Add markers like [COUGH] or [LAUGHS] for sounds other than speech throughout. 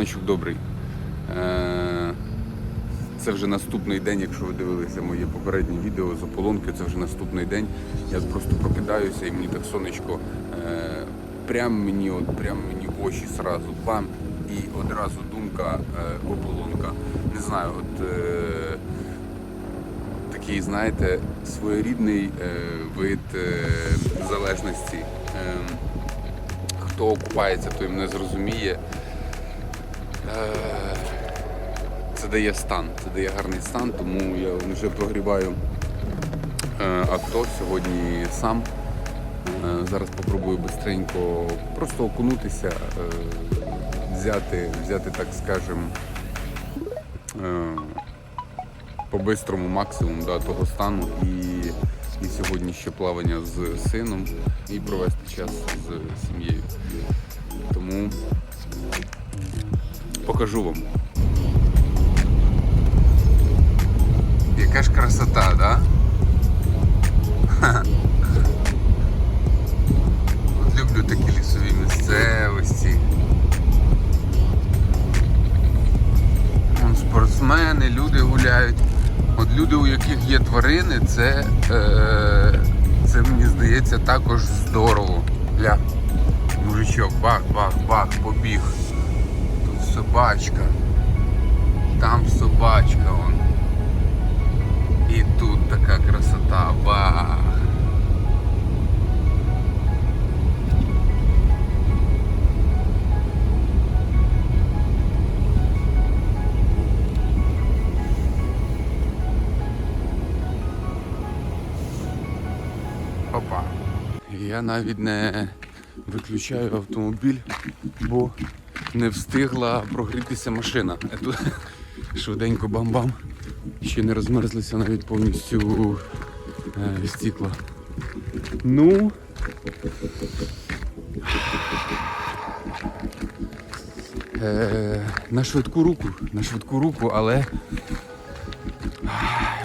Раночок добрий. Е, Це вже наступний день, якщо ви дивилися моє попереднє відео з ополонки, це вже наступний день. Я просто прокидаюся і мені так сонечко е, прям мені, от прям мені в очі сразу бам, і одразу думка е, ополонка. Не знаю, от такий, знаєте, своєрідний вид залежності. Е, хто окупається, той мене зрозуміє. Е, Це дає стан, це дає гарний стан, тому я вже прогріваю е, авто сьогодні сам. Е, Зараз попробую бистренько просто окунутися, взяти, взяти, так скажем, по-бистрому максимум да, того стану і, і сьогодні ще плавання з сином і провести час з сім'єю. Тому покажу вам. Яка ж красота, да? От люблю такі лісові місцевості. Вон спортсмени, люди гуляють. От люди, у яких є тварини, це, е, це мені здається також здорово. Гля, мужичок, бах, бах, бах, побіг. Собачка. Там собачка вон. І тут така красота, бах. Опа. Я навіть не виключаю автомобіль, бо не встигла прогрітися машина. Тут швиденько бам-бам. Ще не розмерзлися навіть повністю е, стікла. Ну. Е, на швидку руку, на швидку руку, але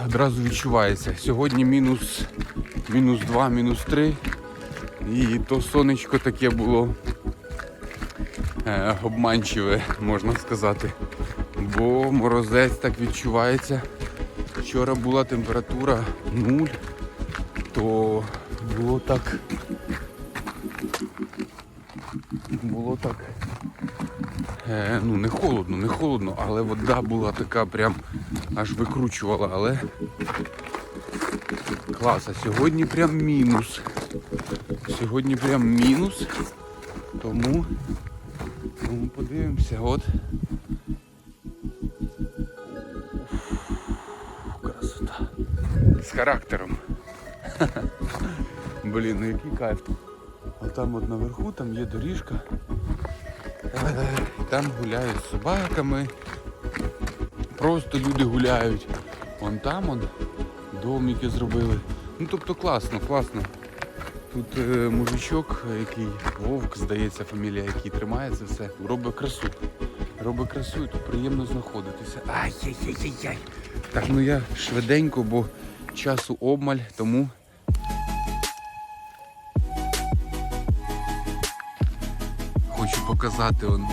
одразу відчувається. Сьогодні мінус, мінус 2, мінус 3. І то сонечко таке було е, обманчиве, можна сказати. Бо морозець так відчувається. Вчора була температура 0, то було так. Було так. Е, ну, не холодно, не холодно, але вода була така прям аж викручувала, але клас, а сьогодні прям мінус. Сьогодні прям мінус. Тому, тому подивимося, от. Красота. З характером. [LAUGHS] Блін, ну який кайф. А там от наверху там є доріжка. Е, Там гуляють з собаками. Просто люди гуляють. Вон там он домики зробили. Ну тобто класно, класно. Тут е, мужичок, який вовк, здається, фамілія, який тримає це все, робить красу. Робить красу і тут приємно знаходитися. Ай-яй-яй-яй. Так, ну я швиденько, бо часу обмаль, тому. Хочу показати он,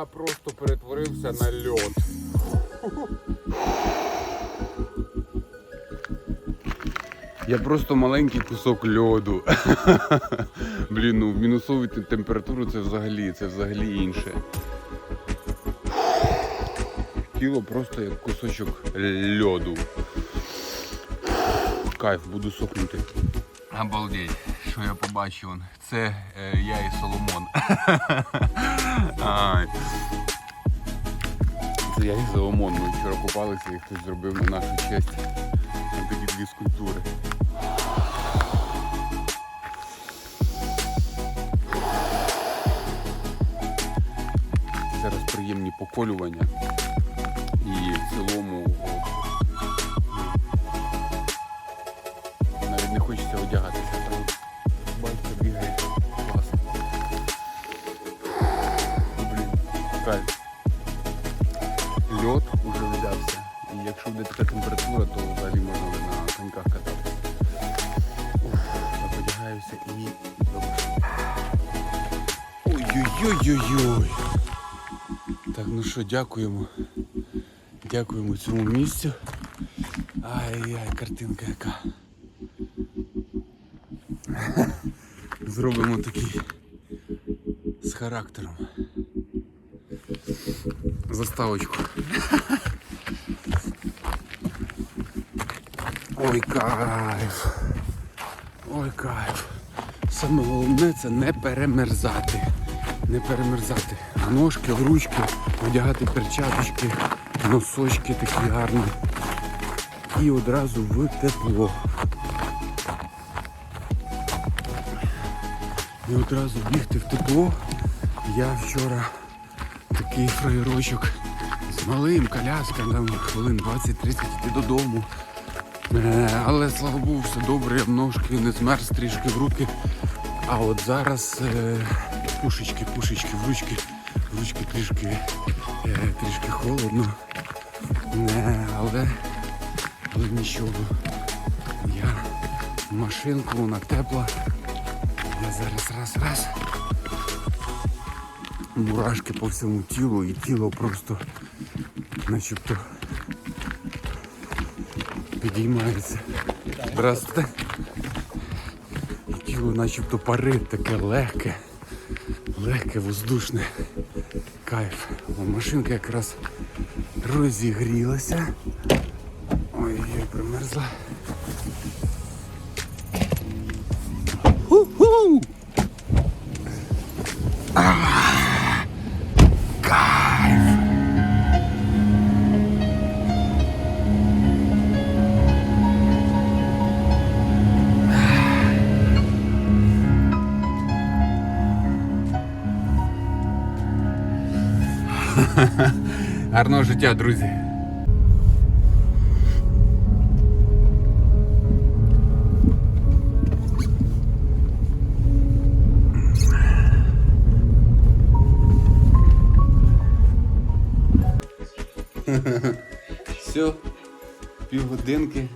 Я просто перетворився на льод. Я просто маленький кусок льоду. [LAUGHS] Блін, ну в мінусову температуру це взагалі, це взагалі інше. Тіло просто як кусочок льоду. Кайф, буду сохнути. Обалдеть, що я побачив. Це е, я і Соломон. [LAUGHS] Це я і Соломон. Ми вчора купалися і хтось зробив на нашу честь там такі дві скульптури. Зараз приємні поколювання. І в цілому хочеться одягатися. Там батько бігає. Класно. Блін, кайф. Льод уже видався. І якщо буде така температура, то взагалі можна на коньках кататися. Одягаюся і. Ой-ой-ой-ой-ой. Так, ну що, дякуємо. Дякуємо цьому місцю. Ай-яй, картинка яка. Зробимо такий з характером. Заставочку. Ой, кайф. Ой, кайф. Саме головне це не перемерзати. Не перемерзати. Ножки, ручки, одягати перчаточки, носочки такі гарні. І одразу в тепло. І одразу бігти в тепло. Я вчора такий фраєрочок з малим коляском, хвилин 20-30 йти додому. Е, Але слава Богу, все добре, я в ножки не змерз трішки в руки. А от зараз е, пушечки, пушечки, в ручки, в ручки трішки, е, трішки холодно. Але, але нічого. Я машинку, вона тепла. Я зараз раз, раз. Мурашки по всьому тілу і тіло просто начебто підіймається. Здравствуйте. І тіло начебто парить таке легке, легке, воздушне. Кайф. О, машинка якраз розігрілася. Ой-ой, примерзла. [LAUGHS] Гарного життя, друзі. Все, півгодинки.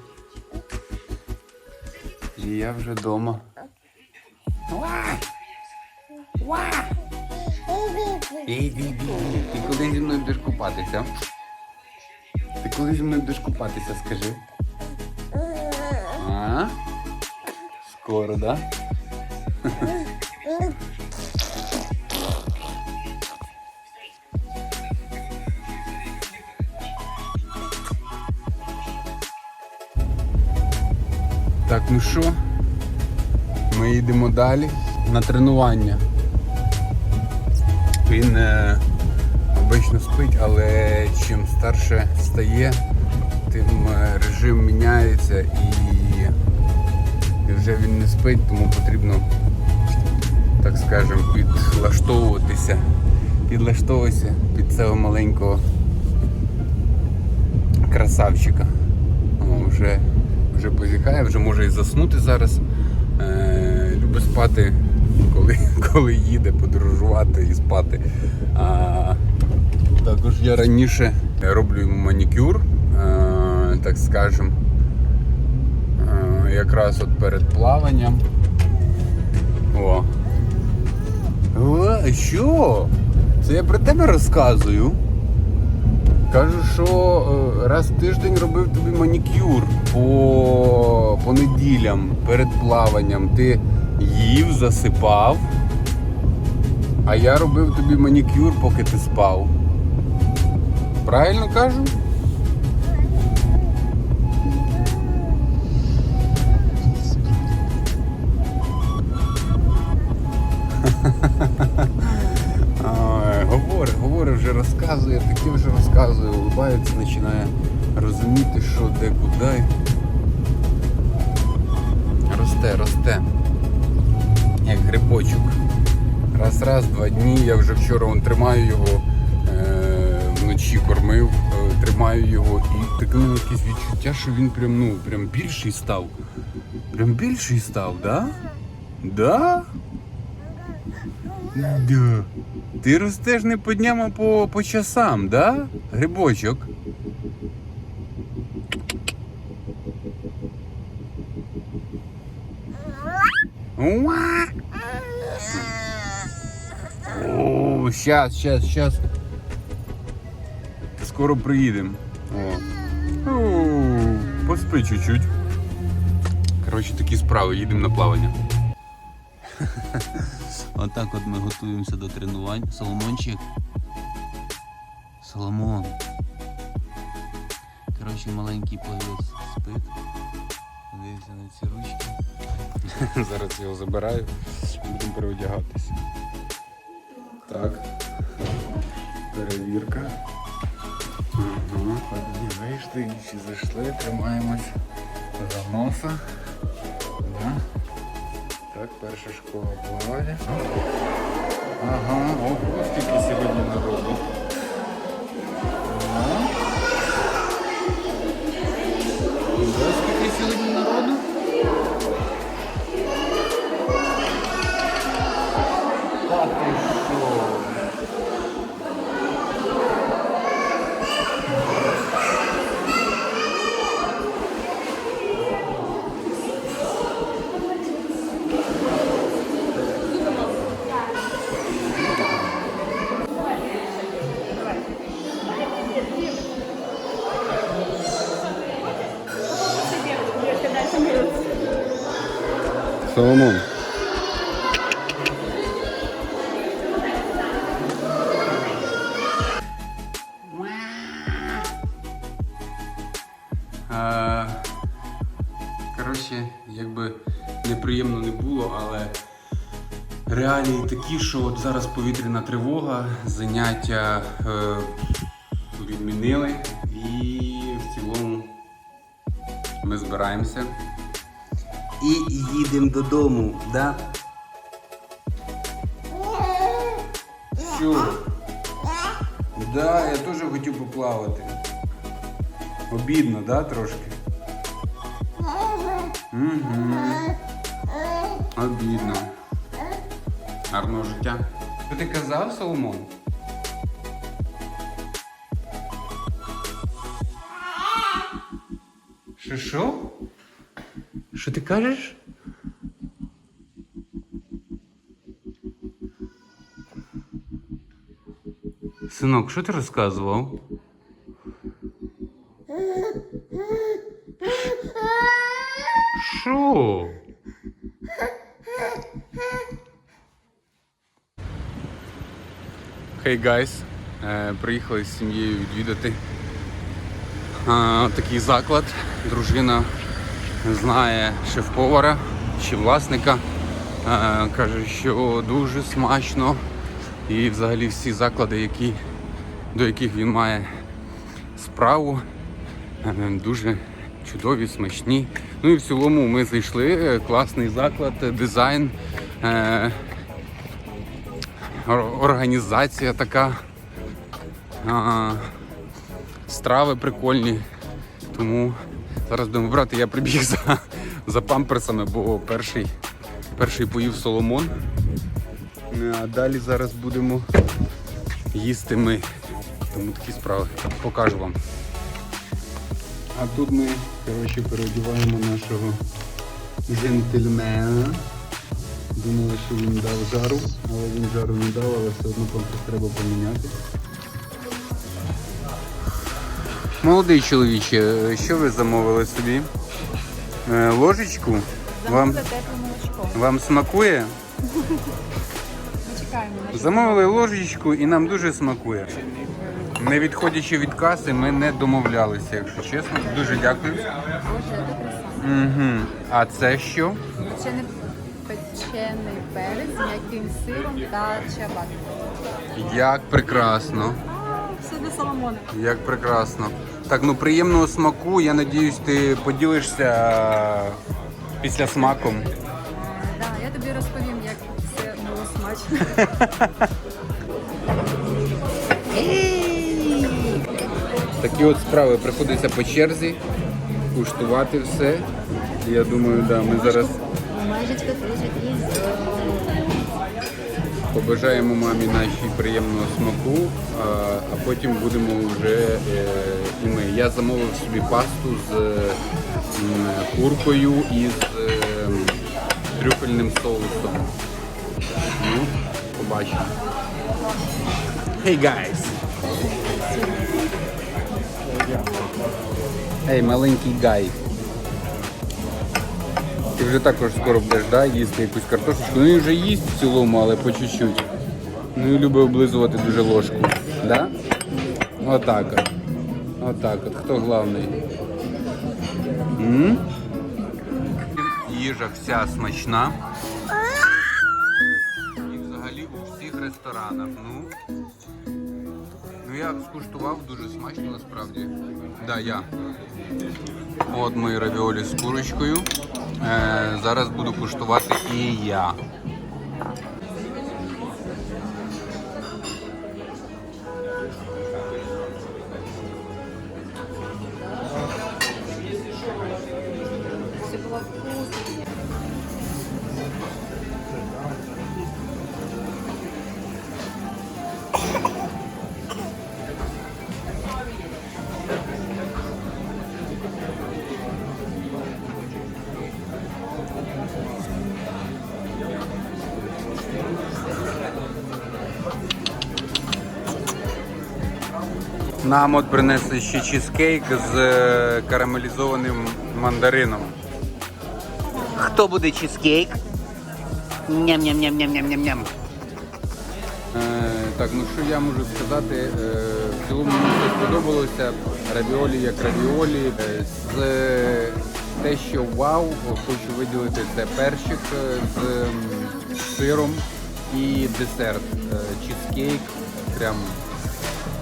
І я вже вдома. Іди, іди, Ти коли зі мною будеш купатися? Ти коли зі мною будеш купатися, скажи? А? Скоро, да? Так, ну що? Ми їдемо далі на тренування. Він е, обично спить, але чим старше стає, тим е, режим міняється і, вже він не спить, тому потрібно, так скажемо, підлаштовуватися, підлаштовуватися під цього маленького красавчика. Вже, вже позіхає, вже може і заснути зараз. Е, любить спати, коли, [LAUGHS] коли їде подорожувати і спати. А, також я раніше роблю йому манікюр, е, так скажем, е, якраз от перед плаванням. О. О, що? Це я про тебе розказую. Кажу, що е, раз в тиждень робив тобі манікюр по, по неділям перед плаванням. Ти їв, засипав. А я робив тобі манікюр, поки ти спав. Правильно кажу? Ой, Говори, говори, вже розказує, таке вже розказує, улыбається, починає розуміти, що де куди. Росте, росте. Як грибочок. Раз, раз, два дні. Я вже вчора вон, тримаю його, е, вночі кормив, е, тримаю його і таке якесь відчуття, що він прям, ну, прям більший став. Прям більший став, да? Да? Да. Ти ростеш не по дням, а по, по часам, да? Грибочок. Уа! О, щас, щас, щас. Скоро приїдемо. Поспи чуть-чуть. Коротше, такі справи, їдемо на плавання. [LAUGHS] Отак от ми готуємося до тренувань. Соломончик. Соломон. Коротше, маленький плавець спить. Дивіться на ці ручки. [LAUGHS] Зараз його забираю, будемо переодягатися. Так. Перевірка. Ага, вийшли, інші зайшли, тримаємось за носа. Да. Так, перша школа в Ага, ого, скільки сьогодні народу. Соломон. Коротше, якби неприємно не було, але реалії такі, що от зараз повітряна тривога, заняття е, відмінили їдемо додому, да? Що? Да, я теж хотів поплавати. Обідно, да, трошки? Угу. Обідно. Гарного життя. Що ти казав, Соломон? Що що? Що ти кажеш? Синок, що ти розказував? Що? Хей гайс, приїхали з сім'єю відвідати а, такий заклад. Дружина знає шеф-повара чи власника. Е, Каже, що дуже смачно. І взагалі всі заклади, які, до яких він має справу, е, дуже чудові, смачні. Ну і в цілому ми зайшли. е, Класний заклад, е, дизайн, організація така. Страви прикольні. Тому зараз будемо брати. Я прибіг за, за памперсами, бо перший, перший поїв Соломон. Ну, А далі зараз будемо їсти ми. Тому такі справи. Покажу вам. А тут ми коротше, переодіваємо нашого джентльмена. Думали, що він дав жару, але він жару не дав, але все одно компас треба поміняти. Молодий чоловіче, що ви замовили собі? Е, ложечку? Вам, вам смакує? Ми чекаємо Замовили ложечку і нам дуже смакує. Не відходячи від каси, ми не домовлялися, якщо чесно. Дуже дякую. Боже, яка краса. Угу. А це що? Печений, печений перець з м'яким сиром та чабат. Як прекрасно. Все для Соломона. Як прекрасно. Так, ну приємного смаку. Я надіюсь, ти поділишся е, після смаком. Е, да, я тобі розповім, як це було смачно. [LAUGHS] Такі от справи приходиться по черзі, куштувати все. Я думаю, да, ми зараз Майжечка кружить із побажаємо мамі нашій приємного смаку, а, а потім будемо вже е, і ми. Я замовив собі пасту з е, м, куркою і з е, трюфельним соусом. Ну, побачимо. Hey guys! Ей, маленький гай. Ти вже також скоро будеш да, їсти якусь картошечку. Ну він вже їсть в цілому, але по чуть-чуть. Ну і любить облизувати дуже ложку. Да? Отак от. Отак от. Хто головний? М? Їжа вся смачна. І взагалі у всіх ресторанах. Ну, ну я скуштував дуже смачно насправді. Да, я. От мої равіолі з курочкою. Е, зараз буду куштувати і я. Нам от принесли ще чизкейк з е, карамелізованим мандарином. Хто буде чизкейк? Ням-ням-ням-ням-ням-ням. Е, так, ну що я можу сказати? Е, в цілому мені все сподобалося. Равіолі як равіолі. Е, з е, те, що вау, хочу виділити це перчик е, з сиром і десерт. Е, чизкейк. Прям,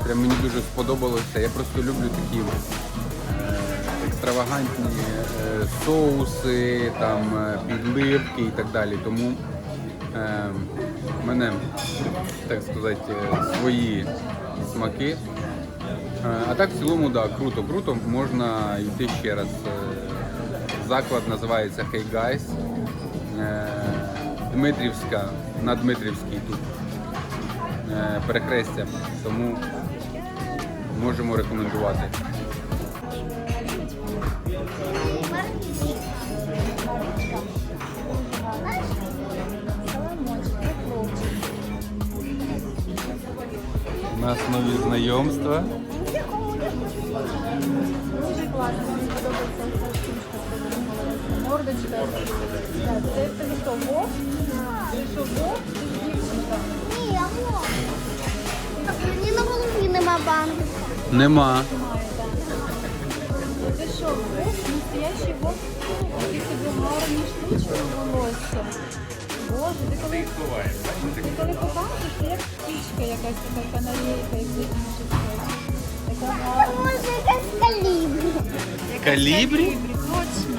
прям мені дуже сподобалося. Я просто люблю такі е, екстравагантні е, соуси, там е, підливки і так далі. Тому в мене, так сказати, свої смаки. А так в цілому, да, круто, круто, можна йти ще раз. Заклад називається Hey Guys. Дмитрівська, на Дмитрівській тут перехрестя. Тому можемо рекомендувати. У нас нові знайомства. Дуже класно, мені подобається мордочка. Це що, вовк? Що, вовк? Нема. Це що, вовк? Настоящий вовк? Які тобі гарні штучки волосся. Боже, ти коли, ти коли покажеш, це як птичка якась така канарейка, як ти. Така гарна. Може, якась калібрі. Калібрі? Точно.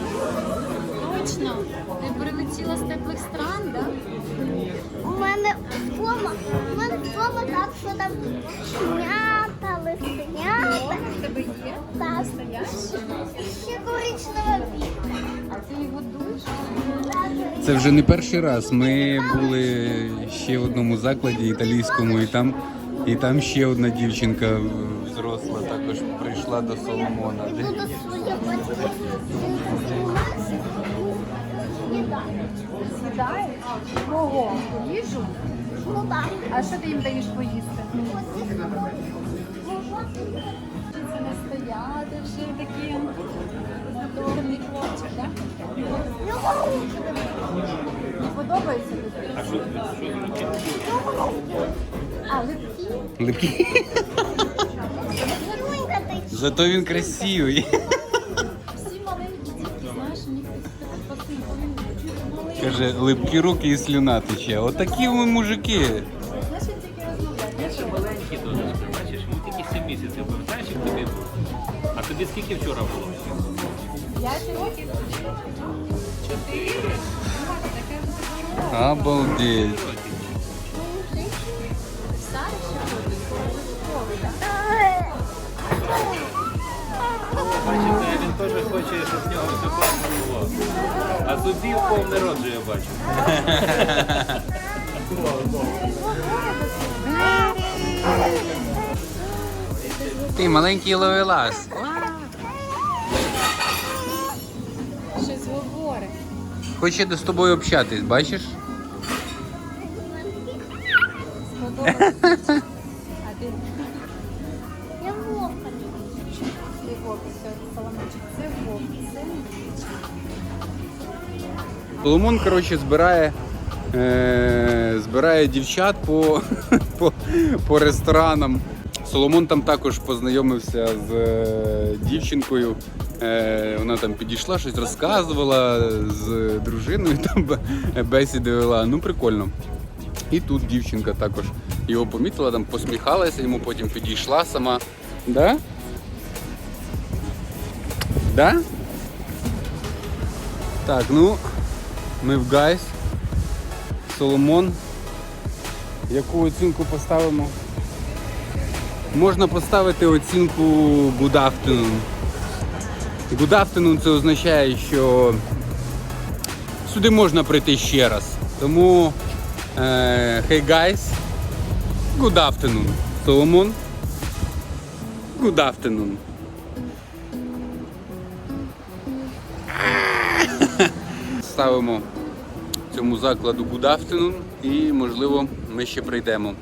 Точно. Ти прилетіла з теплих стран, так? У мене вдома, у мене вдома так, що там шнята, лисенята. В тебе є? Так. Ще коричнева віка. А ти його душ? Це вже не перший раз. Ми були ще в одному закладі італійському, і там, і там ще одна дівчинка взросла також прийшла до Соломона. Сідає? Кого? Їжу? Ну так. А що ти їм даєш поїсти? Це не стояти вже такі моторний хлопчик, так? Не подобається тобі? А липкі? Липкі. Зато він красивий. Всі маленькі дітки, знаєш, у них такі. Каже, липкі руки і слюна тече. Отакі ми мужики. тобі скільки вчора було? П'ять років? Чотири? Ну, таке вже здорово. Обалдеть. Садик ще ходить? Школи, так? Бачите, він теж хоче, щоб в нього все класно було. А зубів повний рот же я бачу. Ти маленький ловелас. Хоче з тобою общатись, бачиш? Соломончик, це вовк, це Соломон, коротше, збирає, е, збирає дівчат по, [LAUGHS] по, по ресторанам. Соломон там також познайомився з е, дівчинкою. Е, вона там підійшла, щось розказувала з дружиною, [LAUGHS] там бе- бесіди вела. Ну, прикольно. І тут дівчинка також його помітила, там посміхалася, йому потім підійшла сама. Да? Да? Так, ну, ми в Гайс. Соломон. Яку оцінку поставимо? Можна поставити оцінку Good afternoon. Good afternoon це означає, що сюди можна прийти ще раз. Тому е, hey guys, good afternoon. Соломон. Good afternoon. Ставимо цьому закладу good afternoon і можливо ми ще прийдемо.